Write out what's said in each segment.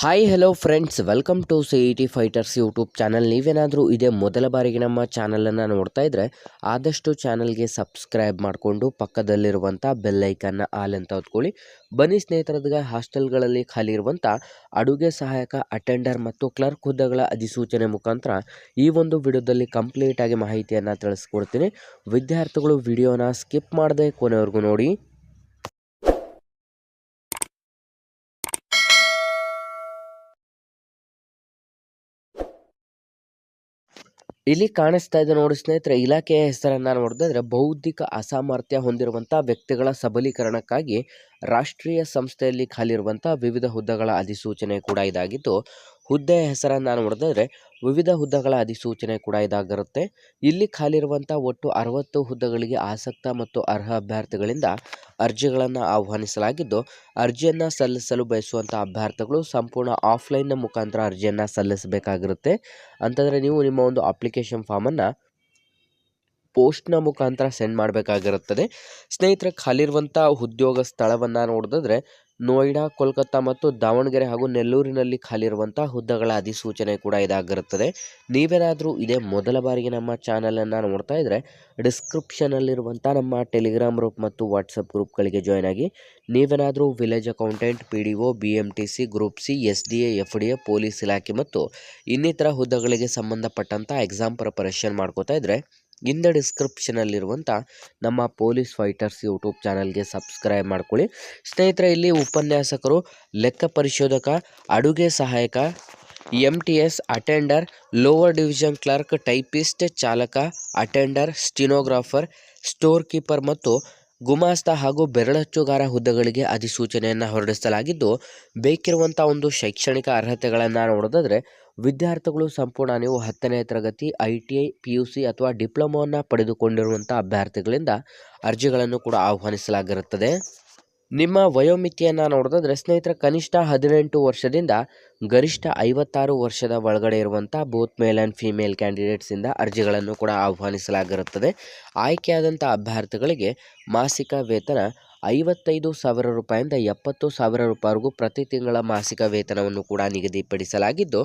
Hi hello friends welcome to C E T fighters YouTube channel ನೀವೇನಾದರೂ ಇದೇ ಮೊದಲ ಬಾರಿಗೆ ನಮ್ಮ ಚಾನಲನ್ನು ನೋಡ್ತಾ ಇದ್ದರೆ ಆದಷ್ಟು ಚಾನಲ್ಗೆ ಸಬ್ಸ್ಕ್ರೈಬ್ ಮಾಡಿಕೊಂಡು ಪಕ್ಕದಲ್ಲಿರುವಂಥ ಬೆಲ್ಲೈಕನ್ನ ಆಲ್ ಅಂತ ಹೊತ್ಕೊಳ್ಳಿ. ಬನ್ನಿ ಸ್ನೇಹಿತರದಾಗ ಹಾಸ್ಟೆಲ್ಗಳಲ್ಲಿ ಖಾಲಿ ಇರುವಂಥ ಅಡುಗೆ ಸಹಾಯಕ ಅಟೆಂಡರ್ ಮತ್ತು ಕ್ಲರ್ಕ್ ಹುದ್ದೆಗಳ ಅಧಿಸೂಚನೆ ಮುಖಾಂತರ ಈ ಒಂದು ವಿಡಿಯೋದಲ್ಲಿ ಕಂಪ್ಲೀಟಾಗಿ ಮಾಹಿತಿಯನ್ನು ತಿಳಿಸ್ಕೊಡ್ತೀನಿ. ವಿದ್ಯಾರ್ಥಿಗಳು ವಿಡಿಯೋನ ಸ್ಕಿಪ್ ಮಾಡದೆ ಕೊನೆವರೆಗೂ ನೋಡಿ. ಇಲ್ಲಿ ಕಾಣಿಸ್ತಾ ಇದೆ ನೋಡಿ ಸ್ನೇಹಿತರೆ, ಇಲಾಖೆಯ ಹೆಸರನ್ನ ನೋಡಿದ್ರೆ ಬೌದ್ಧಿಕ ಅಸಾಮರ್ಥ್ಯ ಹೊಂದಿರುವಂಥ ವ್ಯಕ್ತಿಗಳ ಸಬಲೀಕರಣಕ್ಕಾಗಿ ರಾಷ್ಟ್ರೀಯ ಸಂಸ್ಥೆಯಲ್ಲಿ ಖಾಲಿರುವಂಥ ವಿವಿಧ ಹುದ್ದೆಗಳ ಅಧಿಸೂಚನೆ ಕೂಡ ಇದಾಗಿದ್ದು ಹುದ್ದೆಯ ಹೆಸರನ್ನು ನೋಡಿದ್ರೆ ವಿವಿಧ ಹುದ್ದೆಗಳ ಅಧಿಸೂಚನೆ ಕೂಡ ಇದಾಗಿರುತ್ತೆ. ಇಲ್ಲಿ ಖಾಲಿರುವಂಥ ಒಟ್ಟು ಅರವತ್ತು ಹುದ್ದೆಗಳಿಗೆ ಆಸಕ್ತ ಮತ್ತು ಅರ್ಹ ಅಭ್ಯರ್ಥಿಗಳಿಂದ ಅರ್ಜಿಗಳನ್ನು ಆಹ್ವಾನಿಸಲಾಗಿದ್ದು, ಅರ್ಜಿಯನ್ನು ಸಲ್ಲಿಸಲು ಬಯಸುವಂಥ ಅಭ್ಯರ್ಥಿಗಳು ಸಂಪೂರ್ಣ ಆಫ್ಲೈನ್ನ ಮುಖಾಂತರ ಅರ್ಜಿಯನ್ನು ಸಲ್ಲಿಸಬೇಕಾಗಿರುತ್ತೆ. ಅಂತಂದರೆ ನೀವು ನಿಮ್ಮ ಒಂದು ಅಪ್ಲಿಕೇಶನ್ ಫಾರ್ಮನ್ನು ಪೋಸ್ಟ್ನ ಮುಖಾಂತರ ಸೆಂಡ್ ಮಾಡಬೇಕಾಗಿರುತ್ತದೆ. ಸ್ನೇಹಿತರೆ ಖಾಲಿರುವಂಥ ಉದ್ಯೋಗ ಸ್ಥಳವನ್ನು ನೋಡಿದ್ರೆ ನೋಯ್ಡಾ, ಕೋಲ್ಕತ್ತಾ ಮತ್ತು ದಾವಣಗೆರೆ ಹಾಗೂ ನೆಲ್ಲೂರಿನಲ್ಲಿ ಖಾಲಿರುವಂಥ ಹುದ್ದೆಗಳ ಅಧಿಸೂಚನೆ ಕೂಡ ಇದಾಗಿರುತ್ತದೆ. ನೀವೇನಾದರೂ ಇದೇ ಮೊದಲ ಬಾರಿಗೆ ನಮ್ಮ ಚಾನಲನ್ನು ನೋಡ್ತಾ ಇದ್ದರೆ ಡಿಸ್ಕ್ರಿಪ್ಷನಲ್ಲಿರುವಂಥ ನಮ್ಮ ಟೆಲಿಗ್ರಾಮ್ ಗ್ರೂಪ್ ಮತ್ತು ವಾಟ್ಸಪ್ ಗ್ರೂಪ್ಗಳಿಗೆ ಜಾಯ್ನ್ ಆಗಿ, ನೀವೇನಾದರೂ village accountant, P D O, B M T C, group C, S D A, F D A, police ಇಲಾಖೆ ಮತ್ತು ಇನ್ನಿತರ ಹುದ್ದೆಗಳಿಗೆ ಸಂಬಂಧಪಟ್ಟಂಥ ಎಕ್ಸಾಮ್ ಪ್ರಿಪರೇಷನ್ ಮಾಡ್ಕೋತಾ ಇದ್ದರೆ ಹಿಂದೆ ಡಿಸ್ಕ್ರಿಪ್ಷನಲ್ಲಿರುವಂಥ ನಮ್ಮ ಪೊಲೀಸ್ ಫೈಟರ್ಸ್ ಯೂಟ್ಯೂಬ್ ಚಾನಲ್ಗೆ ಸಬ್ಸ್ಕ್ರೈಬ್ ಮಾಡ್ಕೊಳ್ಳಿ. ಸ್ನೇಹಿತರೆ, ಇಲ್ಲಿ ಉಪನ್ಯಾಸಕರು, ಲೆಕ್ಕ ಪರಿಶೋಧಕ, ಅಡುಗೆ ಸಹಾಯಕ M T S attender lower division clerk typist ಚಾಲಕ ಅಟೆಂಡರ್ ಸ್ಟಿನೋಗ್ರಾಫರ್ ಸ್ಟೋರ್ ಕೀಪರ್ ಮತ್ತು ಗುಮಾಸ್ತ ಹಾಗೂ ಬೆರಳಚ್ಚುಗಾರ ಹುದ್ದೆಗಳಿಗೆ ಅಧಿಸೂಚನೆಯನ್ನು ಹೊರಡಿಸಲಾಗಿದ್ದು ಬೇಕಿರುವಂಥ ಒಂದು ಶೈಕ್ಷಣಿಕ ಅರ್ಹತೆಗಳನ್ನು ನೋಡೋದಾದರೆ ವಿದ್ಯಾರ್ಥಿಗಳು ಸಂಪೂರ್ಣ ನೀವು ಹತ್ತನೇ ತರಗತಿ, I T I, P U C ಅಥವಾ ಡಿಪ್ಲೊಮೋವನ್ನು ಪಡೆದುಕೊಂಡಿರುವಂಥ ಅಭ್ಯರ್ಥಿಗಳಿಂದ ಅರ್ಜಿಗಳನ್ನು ಕೂಡ ಆಹ್ವಾನಿಸಲಾಗಿರುತ್ತದೆ. ನಿಮ್ಮ ವಯೋಮಿತಿಯನ್ನು ನೋಡೋದಾದರೆ, ಸ್ನೇಹಿತರ, ಕನಿಷ್ಠ ಹದಿನೆಂಟು ವರ್ಷದಿಂದ ಗರಿಷ್ಠ ಐವತ್ತಾರು ವರ್ಷದ ಒಳಗಡೆ ಇರುವಂಥ ಬೋತ್ ಮೇಲ್ ಆ್ಯಂಡ್ ಫಿಮೇಲ್ ಕ್ಯಾಂಡಿಡೇಟ್ಸಿಂದ ಅರ್ಜಿಗಳನ್ನು ಕೂಡ ಆಹ್ವಾನಿಸಲಾಗಿರುತ್ತದೆ. ಆಯ್ಕೆಯಾದಂಥ ಅಭ್ಯರ್ಥಿಗಳಿಗೆ ಮಾಸಿಕ ವೇತನ ಐವತ್ತೈದು ಸಾವಿರ ರೂಪಾಯಿಂದ ಎಪ್ಪತ್ತು ಸಾವಿರ ರೂಪಾಯಿವರೆಗೂ ಪ್ರತಿ ತಿಂಗಳ ಮಾಸಿಕ ವೇತನವನ್ನು ಕೂಡ ನಿಗದಿಪಡಿಸಲಾಗಿದ್ದು,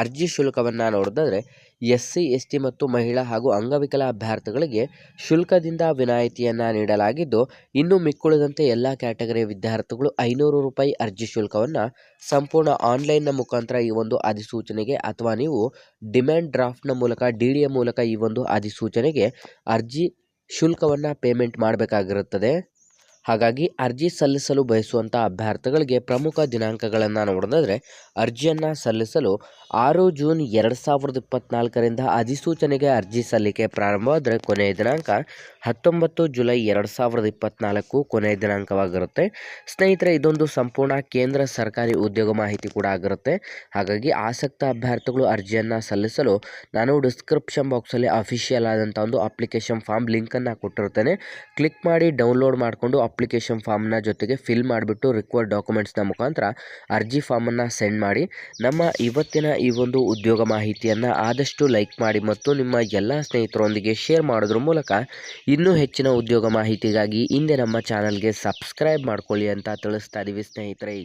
ಅರ್ಜಿ ಶುಲ್ಕವನ್ನು ನೋಡಿದ್ರೆ ಎಸ್ ಸಿ ಎಸ್ ಟಿ ಮತ್ತು ಮಹಿಳಾ ಹಾಗೂ ಅಂಗವಿಕಲ ಅಭ್ಯರ್ಥಿಗಳಿಗೆ ಶುಲ್ಕದಿಂದ ವಿನಾಯಿತಿಯನ್ನು ನೀಡಲಾಗಿದ್ದು, ಇನ್ನು ಮಿಕ್ಕುಳಿದಂತೆ ಎಲ್ಲ ಕ್ಯಾಟಗರಿಯ ವಿದ್ಯಾರ್ಥಿಗಳು ಐನೂರು ರೂಪಾಯಿ ಅರ್ಜಿ ಶುಲ್ಕವನ್ನು ಸಂಪೂರ್ಣ ಆನ್ಲೈನ್ನ ಮುಖಾಂತರ ಈ ಒಂದು ಅಧಿಸೂಚನೆಗೆ ಅಥವಾ ನೀವು ಡಿಮ್ಯಾಂಡ್ ಡ್ರಾಫ್ಟ್ನ ಮೂಲಕ, ಡಿ ಡಿ ಎ ಮೂಲಕ ಈ ಒಂದು ಅಧಿಸೂಚನೆಗೆ ಅರ್ಜಿ ಶುಲ್ಕವನ್ನು ಪೇಮೆಂಟ್ ಮಾಡಬೇಕಾಗಿರುತ್ತದೆ. ಹಾಗಾಗಿ ಅರ್ಜಿ ಸಲ್ಲಿಸಲು ಬಯಸುವಂಥ ಅಭ್ಯರ್ಥಿಗಳಿಗೆ ಪ್ರಮುಖ ದಿನಾಂಕಗಳನ್ನು ನೋಡೋದಾದರೆ, ಅರ್ಜಿಯನ್ನು ಸಲ್ಲಿಸಲು ಆರು ಜೂನ್ ಎರಡು ಸಾವಿರದ ಇಪ್ಪತ್ತ್ನಾಲ್ಕರಿಂದ ಅಧಿಸೂಚನೆಗೆ ಅರ್ಜಿ ಸಲ್ಲಿಕೆ ಪ್ರಾರಂಭವಾದರೆ ಕೊನೆಯ ದಿನಾಂಕ ಹತ್ತೊಂಬತ್ತು ಜುಲೈ ಎರಡು ಸಾವಿರದ ಇಪ್ಪತ್ತ್ನಾಲ್ಕು ಕೊನೆಯ ದಿನಾಂಕವಾಗಿರುತ್ತೆ. ಸ್ನೇಹಿತರೆ, ಇದೊಂದು ಸಂಪೂರ್ಣ ಕೇಂದ್ರ ಸರ್ಕಾರಿ ಉದ್ಯೋಗ ಮಾಹಿತಿ ಕೂಡ ಆಗಿರುತ್ತೆ. ಹಾಗಾಗಿ ಆಸಕ್ತ ಅಭ್ಯರ್ಥಿಗಳು ಅರ್ಜಿಯನ್ನು ಸಲ್ಲಿಸಲು ನಾನು ಡಿಸ್ಕ್ರಿಪ್ಷನ್ ಬಾಕ್ಸಲ್ಲಿ ಅಫಿಷಿಯಲ್ ಆದಂಥ ಒಂದು ಅಪ್ಲಿಕೇಶನ್ ಫಾರ್ಮ್ ಲಿಂಕನ್ನು ಕೊಟ್ಟಿರ್ತೇನೆ ಕ್ಲಿಕ್ ಮಾಡಿ ಡೌನ್ಲೋಡ್ ಮಾಡಿಕೊಂಡು ಅಪ್ಲಿಕೇಶನ್ ಫಾರ್ಮ್ನ ಜೊತೆಗೆ ಫಿಲ್ ಮಾಡಿಬಿಟ್ಟು ರಿಕ್ವೈರ್ಡ್ ಡಾಕ್ಯುಮೆಂಟ್ಸ್ನ ಮುಖಾಂತರ ಅರ್ಜಿ ಫಾರ್ಮನ್ನು ಸೆಂಡ್ ಮಾಡಿ. ನಮ್ಮ ಇವತ್ತಿನ ಈ ಒಂದು ಉದ್ಯೋಗ ಮಾಹಿತಿಯನ್ನು ಆದಷ್ಟು ಲೈಕ್ ಮಾಡಿ ಮತ್ತು ನಿಮ್ಮ ಎಲ್ಲ ಸ್ನೇಹಿತರೊಂದಿಗೆ ಶೇರ್ ಮಾಡೋದ್ರ ಮೂಲಕ ಇನ್ನೂ ಹೆಚ್ಚಿನ ಉದ್ಯೋಗ ಮಾಹಿತಿಗಾಗಿ ಹಿಂದೆ ನಮ್ಮ ಚಾನಲ್ಗೆ ಸಬ್ಸ್ಕ್ರೈಬ್ ಮಾಡ್ಕೊಳ್ಳಿ ಅಂತ ತಿಳಿಸ್ತಾ ಇದ್ದೀವಿ ಸ್ನೇಹಿತರೆ.